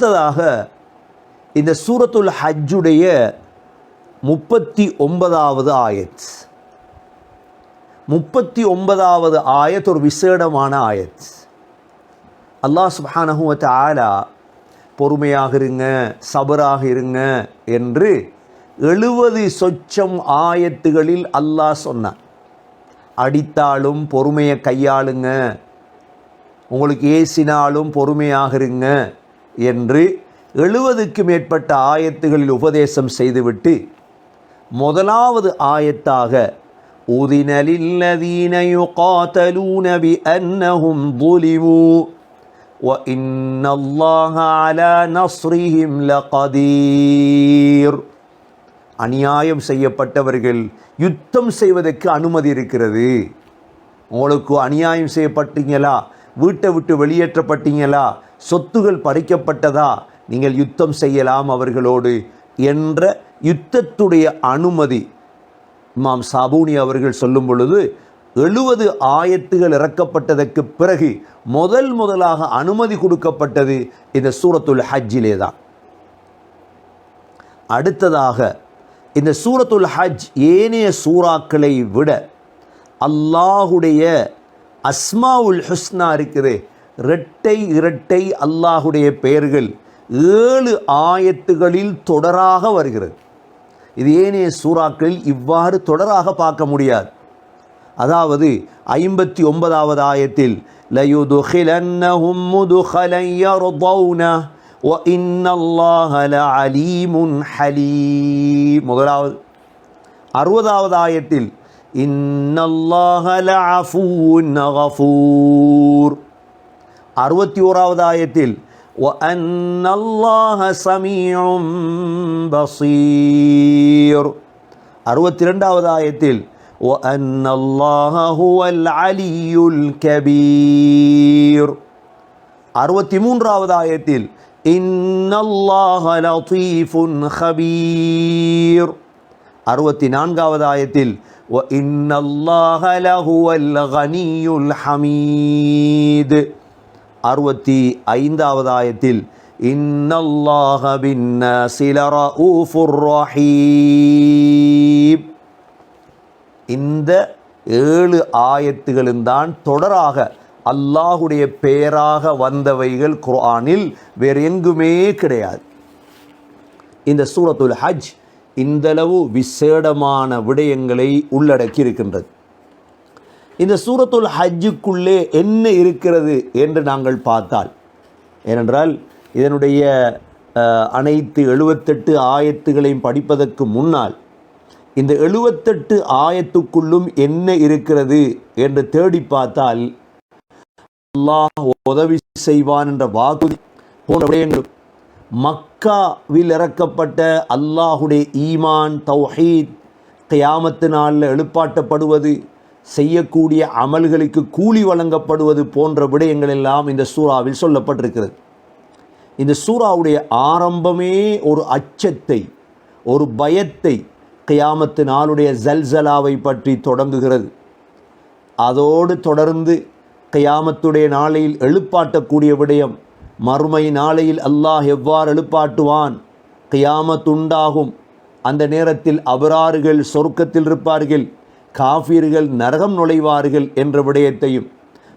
அடுத்ததாக இந்த சூரத்துல் ஹஜ்ஜுடைய முப்பத்தி ஒன்பதாவது ஆயத். முப்பத்தி ஒன்பதாவது ஆயத் ஒரு விசேடமான ஆயத். அல்லாஹ் சுப்ஹானஹு ஆலா பொறுமையாக இருங்க சபராக இருங்க என்று எழுபது சொச்சம் ஆயத்துகளில் அல்லாஹ் சொன்னான். அடித்தாலும் பொறுமையை கையாளுங்க. உங்களுக்கு ஏசினாலும் பொறுமையாக இருங்க. என்று எழுபதுக்கு மேற்பட்ட ஆயத்துகளில் உபதேசம் செய்துவிட்டு முதலாவது ஆயத்தாக أذن للذين يقاتلون بأنهم ظلموا وإن الله على نصرهم لقدير அநியாயம் செய்யப்பட்டவர்கள் யுத்தம் செய்வதற்கு அனுமதி இருக்கிறது உங்களுக்கு அநியாயம் செய்யப்பட்டீங்களா வீட்டை விட்டு வெளியேற்றப்பட்டீங்களா சொத்துகள் பறிக்கப்பட்டதா? நீங்கள் யுத்தம் செய்யலாம் அவர்களோடு என்ற யுத்தத்துடைய அனுமதி இமாம் சாபூனி அவர்கள் சொல்லும் பொழுது எழுபது ஆயத்துகள் இறக்கப்பட்டதற்கு பிறகு முதல் முதலாக அனுமதி கொடுக்கப்பட்டது இந்த சூரத்துல் ஹஜ்ஜிலே தான். அடுத்ததாக இந்த சூரத்துல் ஹஜ் ஏனைய சூறாக்களை விட அல்லாஹுடைய அஸ்மாவுல் ஹுஸ்னா இருக்குது. இரட்டை இரட்டை அல்லாஹுடைய பெயர்கள் ஏழு ஆயத்துகளில் தொடராக வருகிறது. இது ஏனைய சூறாக்களில் இவ்வாறு தொடராக பார்க்க முடியாது. அதாவது ஐம்பத்தி ஒன்பதாவது ஆயத்தில் லயுதுஹிலன்னஹும் முதுஹலையர்தௌனா ஒ இன்னல்லாஹல அலீமுன் ஹலீம். முதலாவது. அறுபதாவது ஆயத்தில் இன்னல்லாஹல அஃபூன் அறுபத்தி ஓராவது ஆயத்தில் وَأَنَّ اللَّهَ سَمِيعٌ بَصِيرٌ அறுபத்தி ரெண்டாவது ஆயத்தில் وَأَنَّ اللَّهَ هُوَ الْعَلِيُّ الْكَبِيرُ அறுபத்தி மூன்றாவது ஆயத்தில் إِنَّ اللَّهَ لَطِيفٌ خَبِيرٌ அறுபத்தி நான்காவது ஆயத்தில் وَإِنَّ اللَّهَ لَهُوَ الْغَنِيُّ الْحَمِيدُ அறுபத்தி ஐந்தாவது ஆயத்தில் இன்னல்லாஹ பின்னாசி லரஊஃபுர் ரஹீம். இந்த ஏழு ஆயத்துகளும் தான் தொடராக அல்லாஹுடைய பெயராக வந்தவைகள் குர்ஆனில் வேறு எங்குமே கிடையாது. இந்த சூரத்துல் ஹஜ் இந்தளவு விசேடமான விடயங்களை உள்ளடக்கி இருக்கின்றது இந்த சூரத்துல் ஹஜ்ஜுக்குள்ளே என்ன இருக்கிறது என்று நாங்கள் பார்த்தால் ஏனென்றால் இதனுடைய அஹ், அனைத்து எழுபத்தெட்டு ஆயத்துகளையும் படிப்பதற்கு முன்னால் இந்த எழுபத்தெட்டு ஆயத்துக்குள்ளும் என்ன இருக்கிறது என்று தேடி பார்த்தால் அல்லாஹ் உதவி செய்வான் என்ற வாக்குறுதி போன்ற விடயங்களும் மக்காவில் இறக்கப்பட்ட அல்லாஹுடைய ஈமான் தௌஹீத் கியாமத்து நாளில் எழுப்பாட்டப்படுவது செய்யக்கூடிய அமல்களுக்கு கூலி வழங்கப்படுவது போன்ற விடயங்கள் எல்லாம் இந்த சூறாவில் சொல்லப்பட்டிருக்கிறது. இந்த சூறாவுடைய ஆரம்பமே ஒரு அச்சத்தை ஒரு பயத்தை கியாமத்து நாளுடைய ஜல்சலாவை பற்றி தொடங்குகிறது. அதோடு தொடர்ந்து கியாமத்துடைய நாளையில் எழுப்பாட்டக்கூடிய விடயம் மறுமை நாளையில் அல்லாஹ் எவ்வாறு எழுப்பாட்டுவான்? கியாமத்துண்டாகும். அந்த நேரத்தில் அபராறுகள் சொர்க்கத்தில் இருப்பார்கள். காஃபிர்கள் நரகம் நுழைவார்கள் என்ற விடயத்தையும்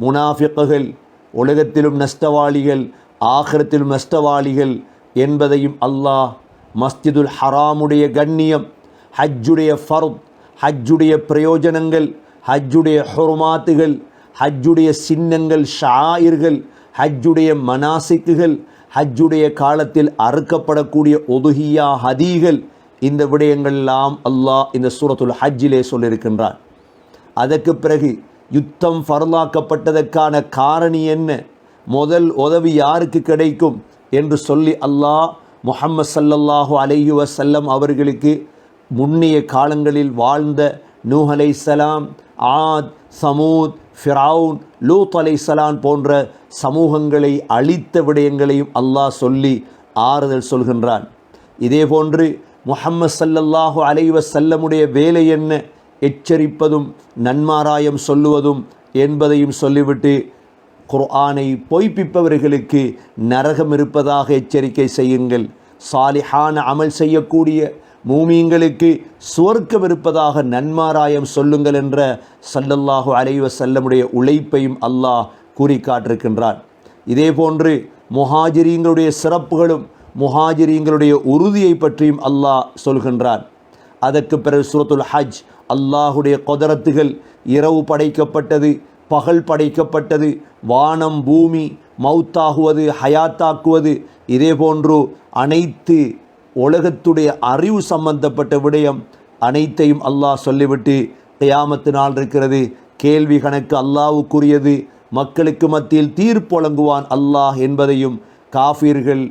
முனாஃபிக்குகள் உலகத்திலும் நஷ்டவாளிகள் ஆகரத்திலும் நஷ்டவாளிகள் என்பதையும் அல்லாஹ் மஸ்ஜிதுல் ஹராமுடைய கண்ணியம் ஹஜ்ஜுடைய ஃபர்த் ஹஜ்ஜுடைய பிரயோஜனங்கள் ஹஜ்ஜுடைய ஹொருமாத்துகள் ஹஜ்ஜுடைய சின்னங்கள் ஷாயிர்கள் ஹஜ்ஜுடைய மனாசிக்குகள் ஹஜ்ஜுடைய காலத்தில் அறுக்கப்படக்கூடிய ஒதுகியா ஹதீகள் இந்த விடயங்கள்லாம் அல்லாஹ் இந்த சூரத்துல் ஹஜ்ஜிலே சொல்லியிருக்கின்றான். அதற்கு பிறகு யுத்தம் ஃபர்லாக்கப்பட்டதற்கான காரணி என்ன? முதல் உதவி யாருக்கு கிடைக்கும்? என்று சொல்லி அல்லாஹ் முஹம்மது சல்லல்லாஹு அலைஹி வசல்லம் அவர்களுக்கு முன்னிய காலங்களில் வாழ்ந்த நூஹ் சலாம் ஆத் சமூத் ஃபிரவுன் லூத் சலான் போன்ற சமூகங்களை அழித்த விடயங்களையும் அல்லாஹ் சொல்லி ஆறுதல் சொல்கின்றான். இதேபோன்று முஹம்மது சல்லல்லாஹு அலைவ செல்லமுடைய வேலை என்ன? எச்சரிப்பதும் நன்மாராயம் சொல்லுவதும் என்பதையும் சொல்லிவிட்டு குர்ஆனை பொய்ப்பிப்பவர்களுக்கு நரகம் இருப்பதாக எச்சரிக்கை செய்யுங்கள். சாலிஹான அமல் செய்யக்கூடிய மூமியங்களுக்கு சுவர்க்கம் இருப்பதாக நன்மாராயம் சொல்லுங்கள் என்ற சல்லல்லாஹு அலைவ செல்லமுடைய உழைப்பையும் அல்லாஹ் கூறி காட்டிருக்கின்றான் இதே போன்று முஹாஜிரீங்களுடைய சிறப்புகளும் முஹாஜிரியங்களுடைய உறுதியை பற்றியும் அல்லாஹ் சொல்கின்றான். அதற்கு பிறகு சுரத்துல் ஹஜ் அல்லாஹுடைய கொதரத்துகள் இரவு படைக்கப்பட்டது பகல் படைக்கப்பட்டது வானம் பூமி மௌத்தாகுவது ஹயாத்தாக்குவது இதே போன்று அனைத்து உலகத்துடைய அறிவு சம்பந்தப்பட்ட விடயம் அனைத்தையும் அல்லாஹ் சொல்லிவிட்டு கயாமத்து நாள் இருக்கிறது. கேள்வி கணக்கு அல்லாவுக்குரியது மக்களுக்கு மத்தியில் தீர்ப்பு வழங்குவான் அல்லாஹ் என்பதையும் காஃபீர்கள்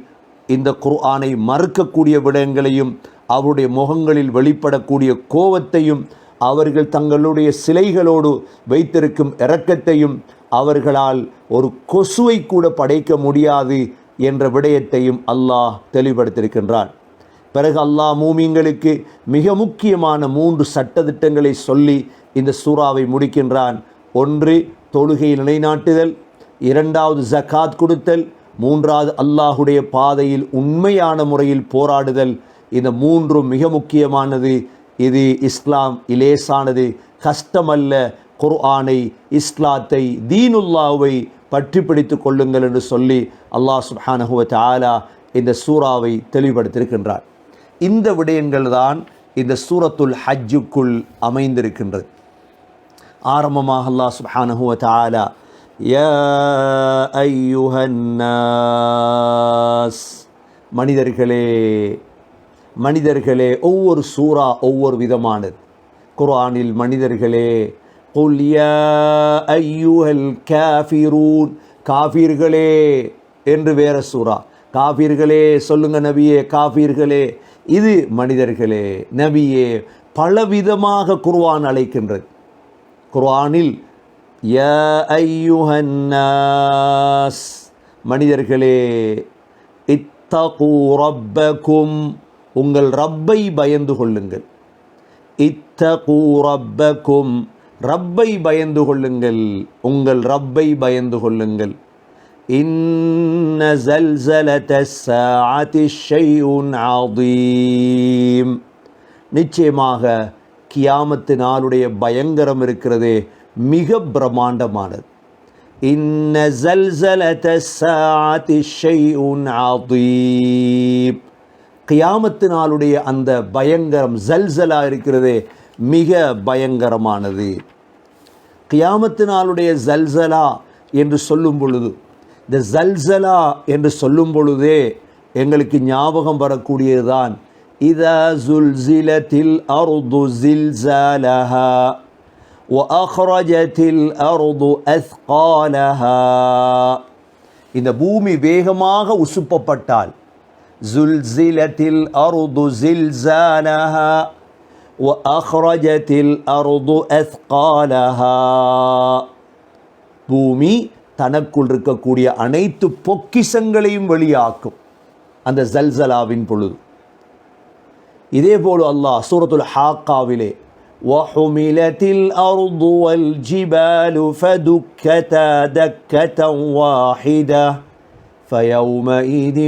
இந்த குர்ஆனை மறுக்கக்கூடிய விடயங்களையும் அவருடைய முகங்களில் வெளிப்படக்கூடிய கோபத்தையும் அவர்கள் தங்களுடைய சிலைகளோடு வைத்திருக்கும் இரக்கத்தையும் அவர்களால் ஒரு கொசுவை கூட படைக்க முடியாது என்ற விடயத்தையும் அல்லாஹ் தெளிவுபடுத்தியிருக்கின்றான். பிறகு அல்லாஹ் மூமிங்களுக்கு மிக முக்கியமான மூன்று சட்டத்திட்டங்களை சொல்லி இந்த சூறாவை முடிக்கின்றான். ஒன்று தொழுகையை நிலைநாட்டுதல். இரண்டாவது ஜகாத் கொடுத்தல். மூன்றாவது அல்லாஹுடைய பாதையில் உண்மையான முறையில் போராடுதல். இந்த மூன்றும் மிக முக்கியமானது. இது இஸ்லாம் இலேசானது. கஷ்டமல்ல குர்ஆனை இஸ்லாத்தை தீனுல்லாவை பற்றி பிடித்து கொள்ளுங்கள் என்று சொல்லி அல்லாஹ் சுஹானஹுவத் ஆலா இந்த சூறாவை தெளிவுபடுத்தியிருக்கின்றார். இந்த விடயங்கள் தான் இந்த சூரத்துல் ஹஜ்ஜுக்குள் அமைந்திருக்கின்றது. ஆரம்பமாக அல்லாஹ் சுப்ஹானஹு ஆலா ஐயுஹன்னாஸ் மனிதர்களே மனிதர்களே ஒவ்வொரு சூறா ஒவ்வொரு விதமானது. குரானில் மனிதர்களே குல் ஐயுஹல் காஃபிரூன். காஃபீர்களே என்று வேற சூறா காஃபீர்களே சொல்லுங்க நபியே காஃபீர்களே. இது மனிதர்களே நபியே பலவிதமாக குர்ஆன் அழைக்கின்றது. குர்ஆனில் யா ஐயுஹன்னாஸ் மனிதர்களே இத்தகு ரப்பகும் உங்கள் ரப்பை பயந்து கொள்ளுங்கள். இத்தகு ரப்பகும் ரப்பை பயந்து கொள்ளுங்கள். உங்கள் ரப்பை பயந்து கொள்ளுங்கள். இன்ன ஜல்சலத சாதி ஷையுன் ஆதீம் நிச்சயமாக கியாமத்து நாளுடைய பயங்கரம் இருக்கிறதே மிக பிரம்மாண்டமானது. இன்ன கியாமத்து நாளுடைய அந்த பயங்கரம் ஜல்சலா இருக்கிறதே மிக பயங்கரமானது. கியாமத்து நாளுடைய ஜல்சலா என்று சொல்லும் பொழுது இந்த ஜல்சலா என்று சொல்லும் பொழுதே எங்களுக்கு ஞாபகம் வரக்கூடியதுதான் இதா ஜுல்சிலத்தில் அருது ஜில்சாலஹா. அஹ்ரஜத்தில் அருது அஸ்காலஹா இந்த பூமி வேகமாக உசுப்பப்பட்டால் ஜுல்சிலத்தில் அருது ஜில்சானஹா அஹ்ரஜத்தில் அருது அஸ்காலஹா பூமி தனக்குள் இருக்கக்கூடிய அனைத்து பொக்கிசங்களையும் வெளியாக்கும். அந்த ஜல்சலாவின் பொழுது. இதே போல் அல்லாஹ் சூரத்துல் ஹாக்காவிலே وحملت الأرض والجبال فدكتا دكة واحدة فيومئذ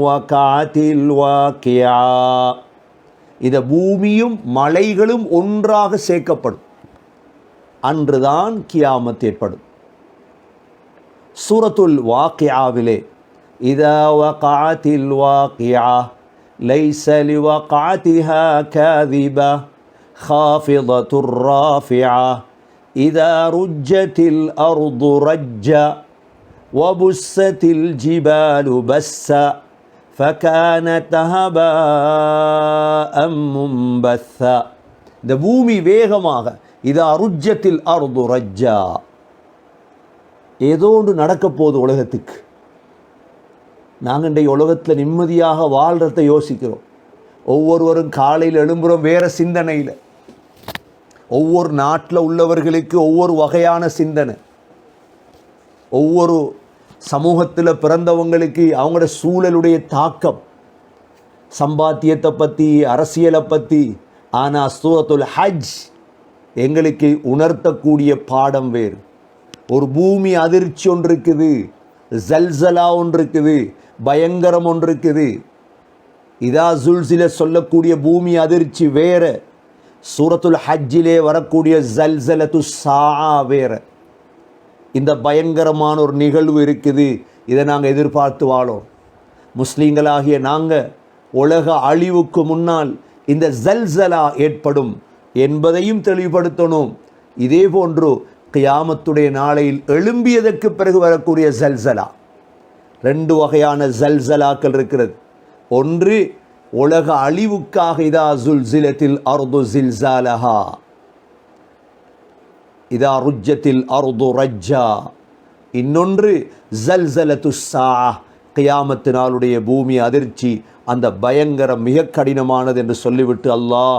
وقعت الواقعة இந்த பூமியும் மலைகளும் ஒன்றாக சேர்க்கப்படும் அன்றுதான் கியாமத் ஏற்படும் சூரத்துல் வாக்கியாவிலே இதா வகாத்தில் வாக்கியா லைஸ லிவகாத்திஹா காதிபா خافضة رافعة إذا رجت الأرض رجا وبست الجبال بسا فكانت هباء منبثا இந்த பூமி வேகமாக இதா ருஜ்ஜத்தில் அருது ரஜ்ஜா ஏதோ ஒன்று நடக்க போகுது உலகத்துக்கு நாங்கள் இன்றைய உலகத்தில் நிம்மதியாக வாழ்கிறத யோசிக்கிறோம் ஒவ்வொருவரும் காலையில் எழும்புகிறோம் வேறு சிந்தனையில் ஒவ்வொரு நாட்டில் உள்ளவர்களுக்கு ஒவ்வொரு வகையான சிந்தனை. ஒவ்வொரு சமூகத்தில் பிறந்தவங்களுக்கு அவங்களோட சூழலுடைய தாக்கம். சம்பாத்தியத்தை பற்றி அரசியலை பற்றி ஆனால் சூரத்துல் ஹஜ் எங்களுக்கு உணர்த்தக்கூடிய பாடம் வேறு. ஒரு பூமி அதிர்ச்சி ஒன்று இருக்குது ஜல்சலா ஒன்று இருக்குது பயங்கரம் ஒன்று இருக்குது. இதா ஜுல்சில சொல்லக்கூடிய பூமி அதிர்ச்சி வேறு. சூரத்துல் ஹஜ்ஜிலே வரக்கூடிய ஜல்சலத்து சா வேற. இந்த பயங்கரமான ஒரு நிகழ்வு இருக்குது. இதை நாங்கள் எதிர்பார்த்து வாழோம். முஸ்லீம்களாகிய நாங்கள் உலக அழிவுக்கு முன்னால் இந்த ஜல்சலா ஏற்படும் என்பதையும் தெளிவுபடுத்தணும். இதே போன்று கியாமத்துடைய நாளையில் எழும்பியதற்கு பிறகு வரக்கூடிய ஜல்சலா. ரெண்டு வகையான ஜல்சலாக்கள் இருக்கிறது. ஒன்று உலக அழிவுக்காக இதா ஜுல்சிலத்தில் அர்து ஜில்சாலஹா இதா ருஜ்ஜத்தில் அர்து ரஜ்ஜா. இன்னொன்று ஜல்சலத்து சா கியாமத்து நாளுடைய பூமி அதிர்ச்சி அந்த பயங்கரம் மிக கடினமானது என்று சொல்லிவிட்டு அல்லாஹ்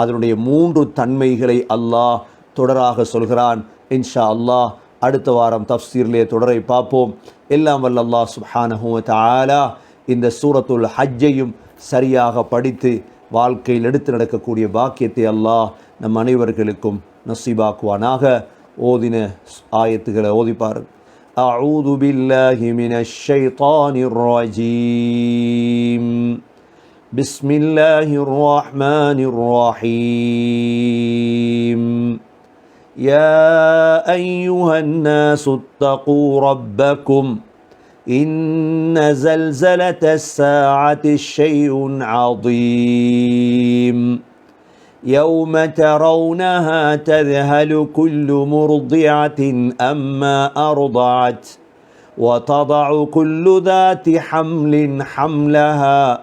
அதனுடைய மூன்று தன்மைகளை அல்லாஹ் தொடராக சொல்கிறான். இன்ஷா அல்லாஹ் அடுத்த வாரம் தப்சீர்லே தொடரை பார்ப்போம். எல்லாம் வல்ல அல்லாஹ் சுஹானஹூ தாலா இந்த சூரத்துல் ஹஜ்ஜையும் சரியாக படித்து வாழ்க்கையில் எடுத்து நடக்கக்கூடிய பாக்கியத்தை அல்லாஹ் நம் அனைவர்களுக்கும் நசீபாக்குவானாக ஓதின ஆயத்துக்களை ஓதிப்பார் أعوذ بالله من الشيطان الرجيم بسم الله الرحمن الرحيم يا أيها الناس اتقوا ربكم إن زلزلة الساعة شيء عظيم. يوم ترونها تذهل كل مرضعة أما أرضعت وتضع كل ذات حمل حملها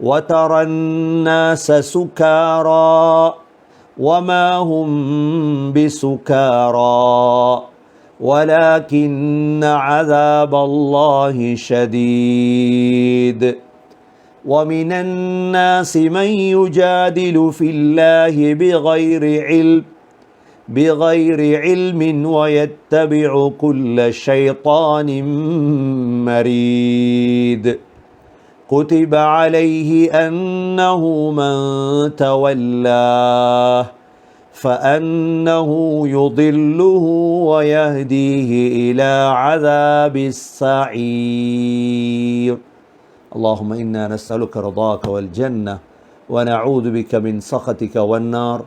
وترى الناس سكارى وما هم بسكارى. ولكن عذاب الله شديد. ومن الناس من يجادل في الله بغير علم بغير علم ويتبع كل شيطان مريد. كتب عليه أنه من تولاه. فأنه يضله ويهديه إلى عذاب السعير. اللهم إنا نسألك رضاك والجنة ونعوذ بك من سخطك والنار.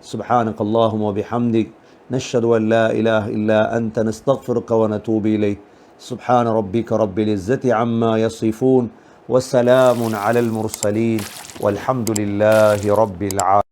سبحانك اللهم وبحمدك نشهد أن لا إله إلا أنت نستغفرك ونتوب إليك. سبحان ربك رب العزة عما يصفون وسلام على المرسلين والحمد لله رب العالمين.